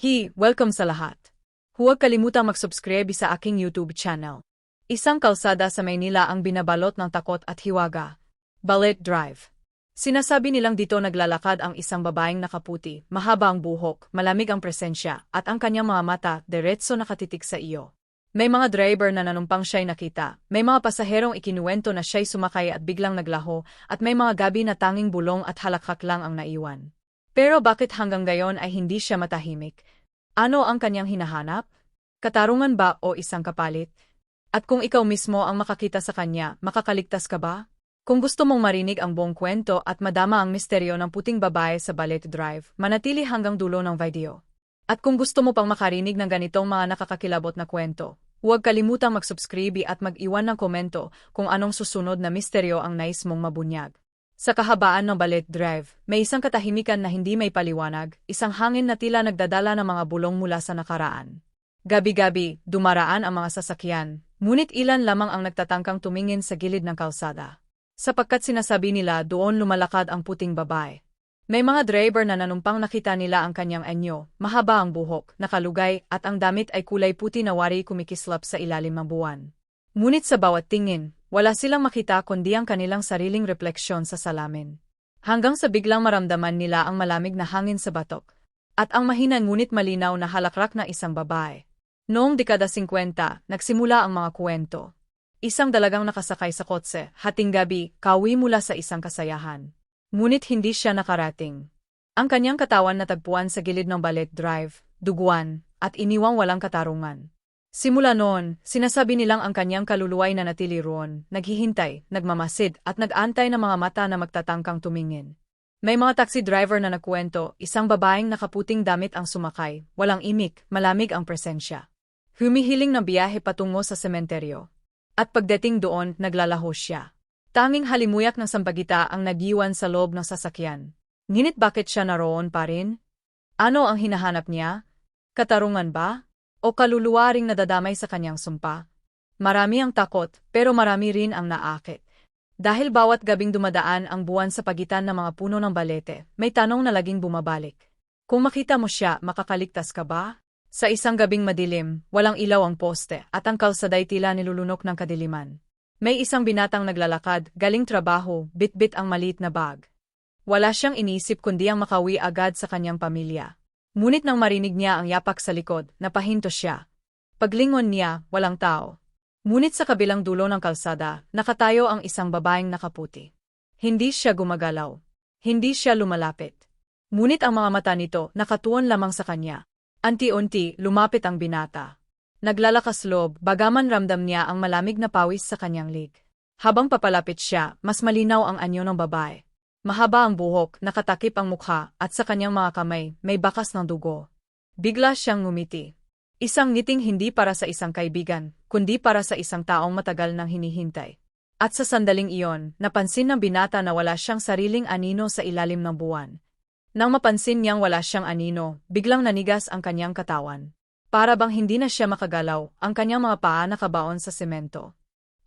Hi, welcome sa lahat. Huwag kalimutang mag-subscribe sa aking YouTube channel. Isang kalsada sa Maynila ang binabalot ng takot at hiwaga. Ballet Drive. Sinasabi nilang dito naglalakad ang isang babaeng nakaputi, mahaba ang buhok, malamig ang presensya, at ang kanyang mga mata diretso nakatitik sa iyo. May mga driver na nanumpang siya'y nakita, may mga pasaherong ikinuwento na siya'y sumakay at biglang naglaho, at may mga gabi na tanging bulong at halakhak lang ang naiwan. Pero bakit hanggang gayon ay hindi siya matahimik? Ano ang kanyang hinahanap? Katarungan ba o isang kapalit? At kung ikaw mismo ang makakita sa kanya, makakaligtas ka ba? Kung gusto mong marinig ang buong kwento at madama ang misteryo ng puting babae sa Ballet Drive, manatili hanggang dulo ng video. At kung gusto mo pang makarinig ng ganitong mga nakakakilabot na kwento, huwag kalimutang mag-subscribe at mag-iwan ng komento kung anong susunod na misteryo ang nais mong mabunyag. Sa kahabaan ng Ballet Drive, may isang katahimikan na hindi may paliwanag, isang hangin na tila nagdadala ng mga bulong mula sa nakaraan. Gabi-gabi, dumaraan ang mga sasakyan, ngunit ilan lamang ang nagtatangkang tumingin sa gilid ng kalsada. Sapagkat sinasabi nila doon lumalakad ang puting babae. May mga driver na nanumpang nakita nila ang kanyang anyo, mahaba ang buhok, nakalugay, at ang damit ay kulay puti na wari kumikislap sa ilalim ng buwan. Ngunit sa bawat tingin, wala silang makita kundi ang kanilang sariling refleksyon sa salamin. Hanggang sa biglang maramdaman nila ang malamig na hangin sa batok. At ang mahina ngunit malinaw na halakrak na isang babae. Noong dekada 50, nagsimula ang mga kwento. Isang dalagang nakasakay sa kotse, hating gabi, kawi mula sa isang kasayahan. Ngunit hindi siya nakarating. Ang kanyang katawan natagpuan sa gilid ng ballet drive, duguan, at iniwang walang katarungan. Simula noon, sinasabi nilang ang kanyang kaluluway na natili roon, naghihintay, nagmamasid, at nag-antay ng mga mata na magtatangkang tumingin. May mga taxi driver na nakwento, isang babaeng nakaputing damit ang sumakay, walang imik, malamig ang presensya. Humihiling ng biyahe patungo sa sementeryo. At pagdating doon, naglalaho siya. Tanging halimuyak ng sampagita ang nagiwan sa loob ng sasakyan. Ngunit bakit siya naroon pa rin? Ano ang hinahanap niya? Katarungan ba? O kaluluwa ring nadadamay sa kanyang sumpa. Marami ang takot, pero marami rin ang naakit. Dahil bawat gabing dumadaan ang buwan sa pagitan ng mga puno ng balete, may tanong na laging bumabalik. Kung makita mo siya, makakaligtas ka ba? Sa isang gabing madilim, walang ilaw ang poste, at ang kalsaday tila nilulunok ng kadiliman. May isang binatang naglalakad, galing trabaho, bit-bit ang maliit na bag. Wala siyang inisip kundi ang makawi agad sa kanyang pamilya. Ngunit nang marinig niya ang yapak sa likod, napahinto siya. Paglingon niya, walang tao. Ngunit sa kabilang dulo ng kalsada, nakatayo ang isang babaeng nakaputi. Hindi siya gumagalaw. Hindi siya lumalapit. Ngunit ang mga mata nito nakatuon lamang sa kanya. Anti-unti, lumapit ang binata. Naglalakas loob, bagaman ramdam niya ang malamig na pawis sa kanyang lig. Habang papalapit siya, mas malinaw ang anyo ng babae. Mahaba ang buhok, nakatakip ang mukha, at sa kanyang mga kamay, may bakas ng dugo. Bigla siyang ngumiti. Isang ngiting hindi para sa isang kaibigan, kundi para sa isang taong matagal nang hinihintay. At sa sandaling iyon, napansin ng binata na wala siyang sariling anino sa ilalim ng buwan. Nang mapansin niyang wala siyang anino, biglang nanigas ang kanyang katawan. Para bang hindi na siya makagalaw, ang kanyang mga paa nakabaon sa semento.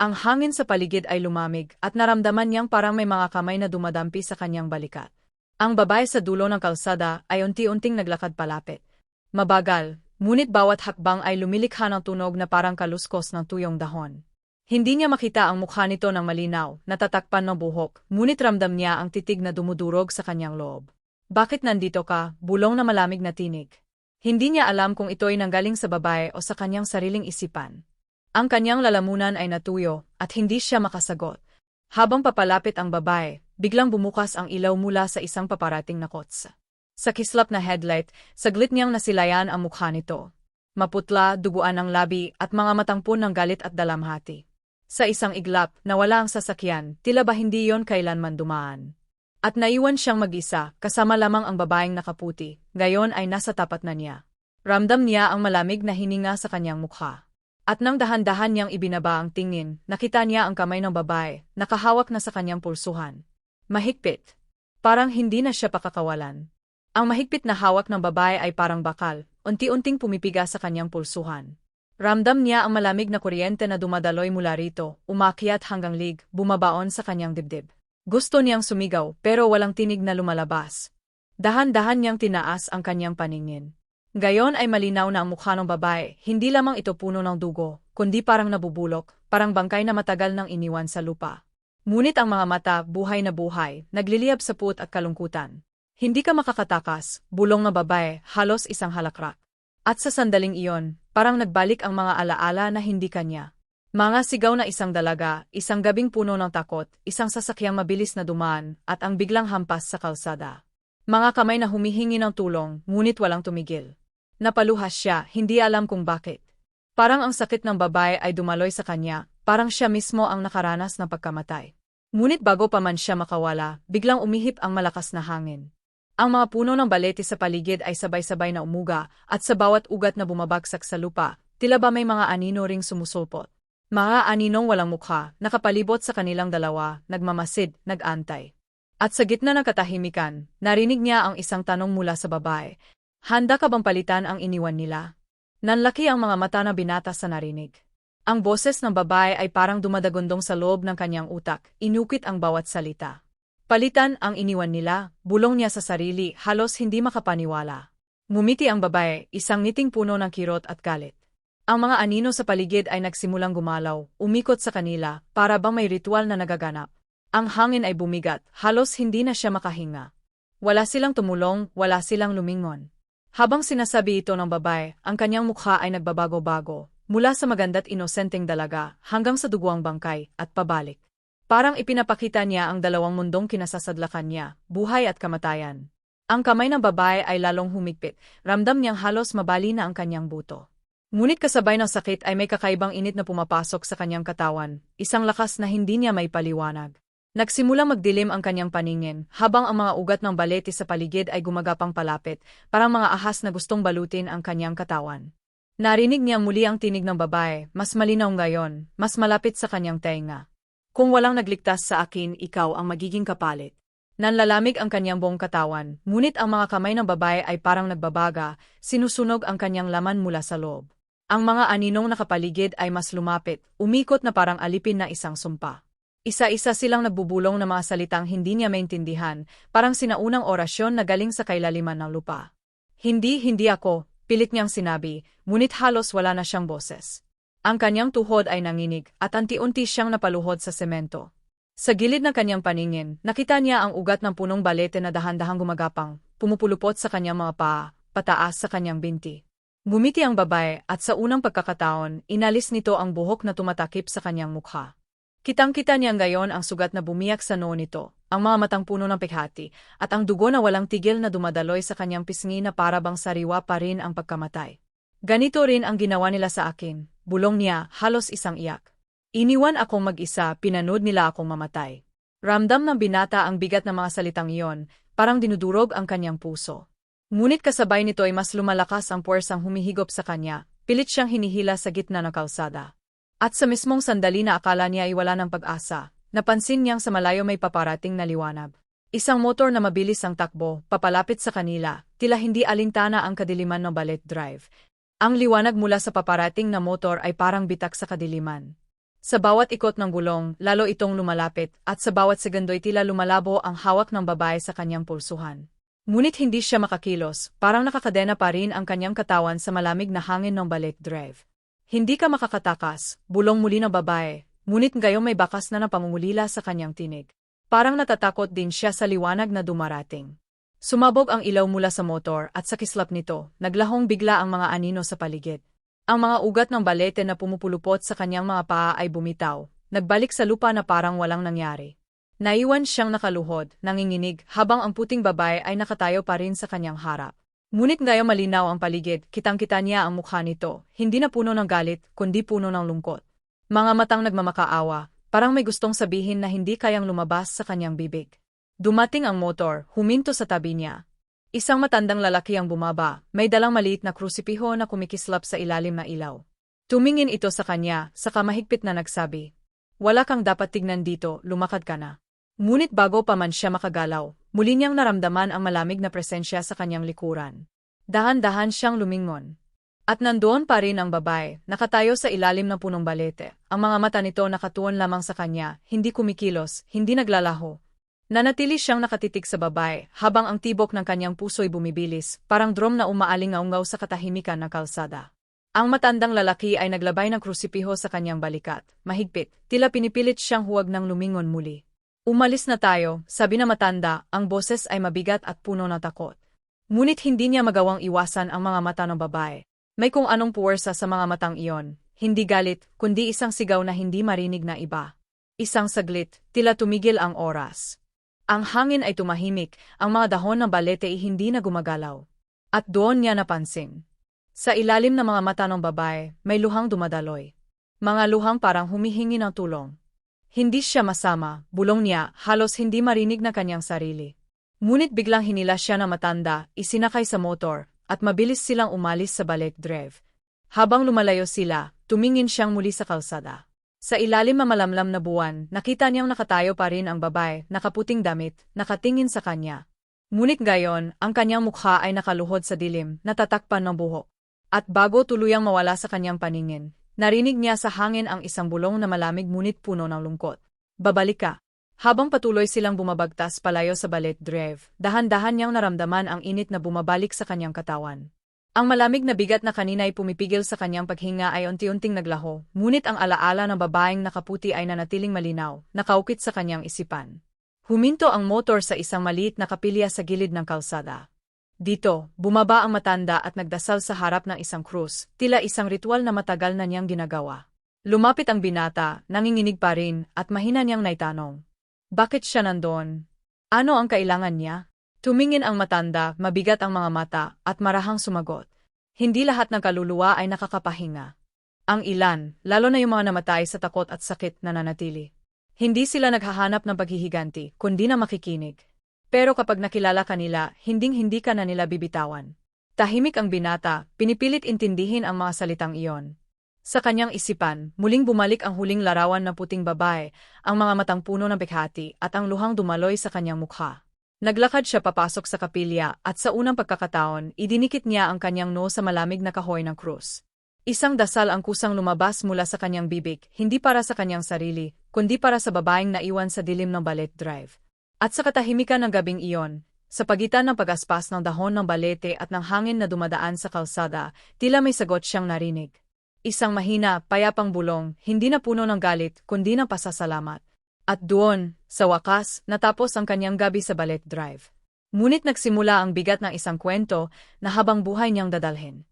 Ang hangin sa paligid ay lumamig at naramdaman niyang parang may mga kamay na dumadampi sa kanyang balikat. Ang babae sa dulo ng kalsada ay unti-unting naglakad palapit. Mabagal, ngunit bawat hakbang ay lumilikha ng tunog na parang kaluskos ng tuyong dahon. Hindi niya makita ang mukha nito ng malinaw, natatakpan ng buhok, ngunit ramdam niya ang titig na dumudurog sa kanyang loob. Bakit nandito ka, bulong na malamig na tinig? Hindi niya alam kung ito ay nanggaling sa babae o sa kanyang sariling isipan. Ang kanyang lalamunan ay natuyo at hindi siya makasagot. Habang papalapit ang babae, biglang bumukas ang ilaw mula sa isang paparating na kotsa. Sa kislap na headlight, saglit niyang nasilayan ang mukha nito. Maputla, duguan ang labi at mga matangpon ng galit at dalamhati. Sa isang iglap, nawala ang sasakyan, tila ba hindi yon kailanman dumaan. At naiwan siyang mag-isa, kasama lamang ang babaeng nakaputi, gayon ay nasa tapat na niya. Ramdam niya ang malamig na hininga sa kanyang mukha. At nang dahan-dahan niyang ibinaba ang tingin, nakita niya ang kamay ng babae, nakahawak na sa kanyang pulsuhan. Mahigpit. Parang hindi na siya pakakawalan. Ang mahigpit na hawak ng babae ay parang bakal, unti-unting pumipiga sa kanyang pulsuhan. Ramdam niya ang malamig na kuryente na dumadaloy mula rito, umakyat hanggang lig, bumabaon sa kanyang dibdib. Gusto niyang sumigaw pero walang tinig na lumalabas. Dahan-dahan niyang tinaas ang kanyang paningin. Gayon ay malinaw na ang mukha ng babae, hindi lamang ito puno ng dugo, kundi parang nabubulok, parang bangkay na matagal nang iniwan sa lupa. Ngunit ang mga mata, buhay na buhay, nagliliyab sa put at kalungkutan. Hindi ka makakatakas, bulong na babae, halos isang halakrak. At sa sandaling iyon, parang nagbalik ang mga alaala na hindi kanya. Mga sigaw na isang dalaga, isang gabing puno ng takot, isang sasakyang mabilis na dumaan, at ang biglang hampas sa kalsada. Mga kamay na humihingi ng tulong, ngunit walang tumigil. Napaluhas siya, hindi alam kung bakit. Parang ang sakit ng babae ay dumaloy sa kanya, parang siya mismo ang nakaranas ng pagkamatay. Ngunit bago pa man siya makawala, biglang umihip ang malakas na hangin. Ang mga puno ng balete sa paligid ay sabay-sabay na umuga, at sa bawat ugat na bumabagsak sa lupa, tila ba may mga anino ring sumusulpot. Mga aninong walang mukha, nakapalibot sa kanilang dalawa, nagmamasid, nagantay. At sa gitna ng katahimikan, narinig niya ang isang tanong mula sa babae. Handa ka bang palitan ang iniwan nila? Nanlaki ang mga mata na binata sa narinig. Ang boses ng babae ay parang dumadagundong sa loob ng kanyang utak, inukit ang bawat salita. Palitan ang iniwan nila, bulong niya sa sarili, halos hindi makapaniwala. Ngumiti ang babae, isang ngiting puno ng kirot at galit. Ang mga anino sa paligid ay nagsimulang gumalaw, umikot sa kanila, para bang may ritual na nagaganap. Ang hangin ay bumigat, halos hindi na siya makahinga. Wala silang tumulong, wala silang lumingon. Habang sinasabi ito ng babae, ang kanyang mukha ay nagbabago-bago, mula sa maganda't inosenteng dalaga hanggang sa duguang bangkay at pabalik. Parang ipinapakita niya ang dalawang mundong kinasasadlakan niya, buhay at kamatayan. Ang kamay ng babae ay lalong humigpit, ramdam niyang halos mabali na ang kanyang buto. Ngunit kasabay ng sakit ay may kakaibang init na pumapasok sa kanyang katawan, isang lakas na hindi niya may paliwanag. Nagsimulang magdilim ang kanyang paningin, habang ang mga ugat ng balete sa paligid ay gumagapang palapit, parang mga ahas na gustong balutin ang kanyang katawan. Narinig niya muli ang tinig ng babae, mas malinaw ngayon, mas malapit sa kanyang tenga. Kung walang nagligtas sa akin, ikaw ang magiging kapalit. Nanlalamig ang kanyang buong katawan, ngunit ang mga kamay ng babae ay parang nagbabaga, sinusunog ang kanyang laman mula sa loob. Ang mga aninong nakapaligid ay mas lumapit, umikot na parang alipin na isang sumpa. Isa-isa silang nagbubulong ng mga salitang hindi niya maintindihan, parang sinaunang orasyon na galing sa kailaliman ng lupa. Hindi, hindi ako, pilit niyang sinabi, ngunit halos wala na siyang boses. Ang kanyang tuhod ay nanginig at anti-unti siyang napaluhod sa semento. Sa gilid ng kanyang paningin, nakita niya ang ugat ng punong balete na dahan-dahang gumagapang, pumupulupot sa kanyang mga paa, pataas sa kanyang binti. Gumiti ang babae at sa unang pagkakataon, inalis nito ang buhok na tumatakip sa kanyang mukha. Kitang-kita niya ngayon ang sugat na bumiyak sa noo nito, ang mga matang puno ng pighati, at ang dugo na walang tigil na dumadaloy sa kanyang pisngi na para bang sariwa pa rin ang pagkamatay. Ganito rin ang ginawa nila sa akin, bulong niya, halos isang iyak. Iniwan akong mag-isa, pinanood nila akong mamatay. Ramdam ng binata ang bigat ng mga salitang iyon, parang dinudurog ang kanyang puso. Ngunit kasabay nito ay mas lumalakas ang puwersang humihigop sa kanya, pilit siyang hinihila sa gitna ng kalsada. At sa mismong sandali na akala niya ay wala ng pag-asa, napansin niyang sa malayo may paparating na liwanag. Isang motor na mabilis ang takbo, papalapit sa kanila, tila hindi alintana ang kadiliman ng ballet drive. Ang liwanag mula sa paparating na motor ay parang bitak sa kadiliman. Sa bawat ikot ng gulong, lalo itong lumalapit, at sa bawat segundo'y tila lumalabo ang hawak ng babae sa kanyang pulsuhan. Ngunit hindi siya makakilos, parang nakakadena pa rin ang kanyang katawan sa malamig na hangin ng balik drive. Hindi ka makakatakas, bulong muli ng babae, ngunit gayon may bakas na napamumulila sa kanyang tinig. Parang natatakot din siya sa liwanag na dumarating. Sumabog ang ilaw mula sa motor at sa kislap nito, naglahong bigla ang mga anino sa paligid. Ang mga ugat ng balete na pumupulupot sa kanyang mga paa ay bumitaw, nagbalik sa lupa na parang walang nangyari. Naiwan siyang nakaluhod, nanginginig, habang ang puting babae ay nakatayo pa rin sa kanyang harap. Ngunit ngayon malinaw ang paligid, kitang-kita niya ang mukha nito, hindi na puno ng galit, kundi puno ng lungkot. Mga matang nagmamakaawa, parang may gustong sabihin na hindi kayang lumabas sa kanyang bibig. Dumating ang motor, huminto sa tabi niya. Isang matandang lalaki ang bumaba, may dalang maliit na krusipiho na kumikislap sa ilalim na ilaw. Tumingin ito sa kanya, saka mahigpit na nagsabi, Wala kang dapat tignan dito, lumakad ka na. Ngunit bago pa man siya makagalaw, muli niyang naramdaman ang malamig na presensya sa kanyang likuran. Dahan-dahan siyang lumingon. At nandoon pa rin ang babae, nakatayo sa ilalim ng punong balete. Ang mga mata nito nakatuon lamang sa kanya, hindi kumikilos, hindi naglalaho. Nanatili siyang nakatitig sa babae habang ang tibok ng kanyang puso'y bumibilis, parang drum na umaalingaungaw sa katahimikan ng kalsada. Ang matandang lalaki ay naglabay ng krusipiho sa kanyang balikat, mahigpit, tila pinipilit siyang huwag nang lumingon muli. Umalis na tayo, sabi na matanda, ang boses ay mabigat at puno ng takot. Ngunit hindi niya magawang iwasan ang mga mata ng babae. May kung anong puwersa sa mga matang iyon, hindi galit, kundi isang sigaw na hindi marinig na iba. Isang saglit, tila tumigil ang oras. Ang hangin ay tumahimik, ang mga dahon ng balete ay hindi na gumagalaw. At doon niya napansin. Sa ilalim ng mga mata ng babae, may luhang dumadaloy. Mga luhang parang humihingi ng tulong. Hindi siya masama, bulong niya, halos hindi marinig na kanyang sarili. Ngunit biglang hinila siya na matanda, isinakay sa motor, at mabilis silang umalis sa ballet drive. Habang lumalayo sila, tumingin siyang muli sa kalsada. Sa ilalim ng malamlam na buwan, nakita niyang nakatayo pa rin ang babae, nakaputing damit, nakatingin sa kanya. Ngunit gayon, ang kanyang mukha ay nakaluhod sa dilim, natatakpan ng buhok. At bago tuluyang mawala sa kanyang paningin, narinig niya sa hangin ang isang bulong na malamig ngunit puno ng lungkot. Babalik ka. Habang patuloy silang bumabagtas palayo sa ballet drive, dahan-dahan niyang naramdaman ang init na bumabalik sa kanyang katawan. Ang malamig na bigat na kanina ay pumipigil sa kanyang paghinga ay unti-unting naglaho, ngunit ang alaala ng babaeng nakaputi ay nanatiling malinaw, nakaukit sa kanyang isipan. Huminto ang motor sa isang maliit na kapilya sa gilid ng kalsada. Dito, bumaba ang matanda at nagdasal sa harap ng isang krus, tila isang ritual na matagal na niyang ginagawa. Lumapit ang binata, nanginginig pa rin, at mahina niyang naitanong. Bakit siya nandoon? Ano ang kailangan niya? Tumingin ang matanda, mabigat ang mga mata, at marahang sumagot. Hindi lahat ng kaluluwa ay nakakapahinga. Ang ilan, lalo na yung mga namatay sa takot at sakit na nanatili. Hindi sila naghahanap ng paghihiganti, kundi na makikinig. Pero kapag nakilala ka nila, hinding-hindi ka na nila bibitawan. Tahimik ang binata, pinipilit intindihin ang mga salitang iyon. Sa kanyang isipan, muling bumalik ang huling larawan ng puting babae, ang mga matang puno ng bekhati at ang luhang dumaloy sa kanyang mukha. Naglakad siya papasok sa kapilya at sa unang pagkakataon, idinikit niya ang kanyang no sa malamig na kahoy ng krus. Isang dasal ang kusang lumabas mula sa kanyang bibig, hindi para sa kanyang sarili, kundi para sa babaeng naiwan sa dilim ng ballet drive. At sa katahimikan ng gabing iyon, sa pagitan ng pag-aspas ng dahon ng balete at ng hangin na dumadaan sa kalsada, tila may sagot siyang narinig. Isang mahina, payapang bulong, hindi na puno ng galit, kundi ng pasasalamat. At doon, sa wakas, natapos ang kanyang gabi sa ballet drive. Ngunit nagsimula ang bigat ng isang kwento na habang buhay niyang dadalhin.